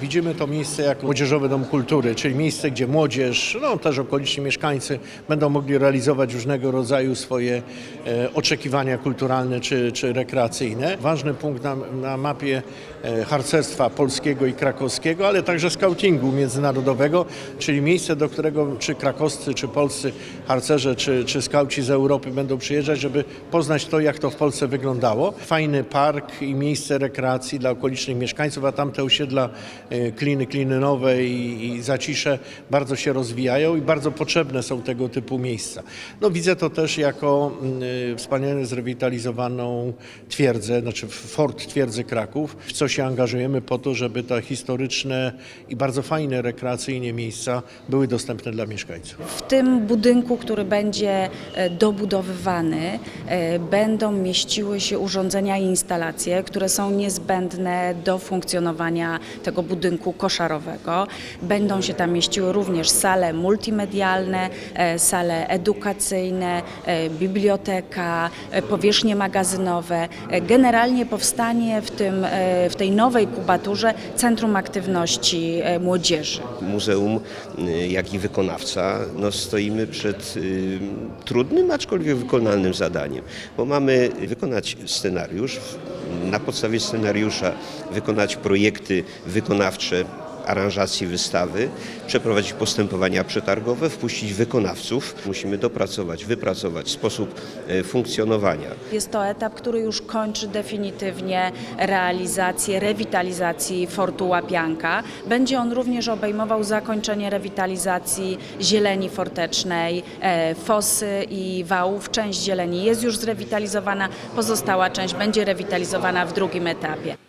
Widzimy to miejsce jako Młodzieżowy Dom Kultury, czyli miejsce, gdzie młodzież, no też okoliczni mieszkańcy będą mogli realizować różnego rodzaju swoje e, oczekiwania kulturalne czy, czy rekreacyjne. Ważny punkt na, na mapie e, harcerstwa polskiego i krakowskiego, ale także skautingu międzynarodowego, czyli miejsce, do którego czy krakowscy, czy polscy harcerze, czy, czy skauci z Europy będą przyjeżdżać, żeby poznać to, jak to w Polsce wyglądało. Fajny park i miejsce rekreacji dla okolicznych mieszkańców, a tamte osiedla Kliny, Kliny Nowe i, i Zacisze bardzo się rozwijają i bardzo potrzebne są tego typu miejsca. No widzę to też jako mm, e, wspaniale zrewitalizowaną twierdzę, znaczy fort twierdzy Kraków, w co się angażujemy po to, żeby te historyczne i bardzo fajne rekreacyjnie miejsca były dostępne dla mieszkańców. W tym budynku, który będzie e, dobudowywany, e, będą mieściły się urządzenia i instalacje, które są niezbędne do funkcjonowania tego budynku koszarowego. Będą się tam mieściły również sale multimedialne, e, sale edukacyjne, e, biblioteka, e, powierzchnie magazynowe. Generalnie powstanie w, tym, w tej nowej kubaturze Centrum Aktywności Młodzieży. muzeum, jak i wykonawca, no stoimy przed trudnym, aczkolwiek wykonalnym zadaniem, bo mamy wykonać scenariusz, na podstawie scenariusza wykonać projekty wykonawcze aranżacji wystawy, przeprowadzić postępowania przetargowe, wpuścić wykonawców. Musimy dopracować, wypracować sposób y, funkcjonowania. Jest to etap, który już kończy definitywnie realizację rewitalizacji Fortu Łapianka. Będzie on również obejmował zakończenie rewitalizacji zieleni fortecznej, e, fosy i wałów. Część zieleni jest już zrewitalizowana, pozostała część będzie rewitalizowana w drugim etapie.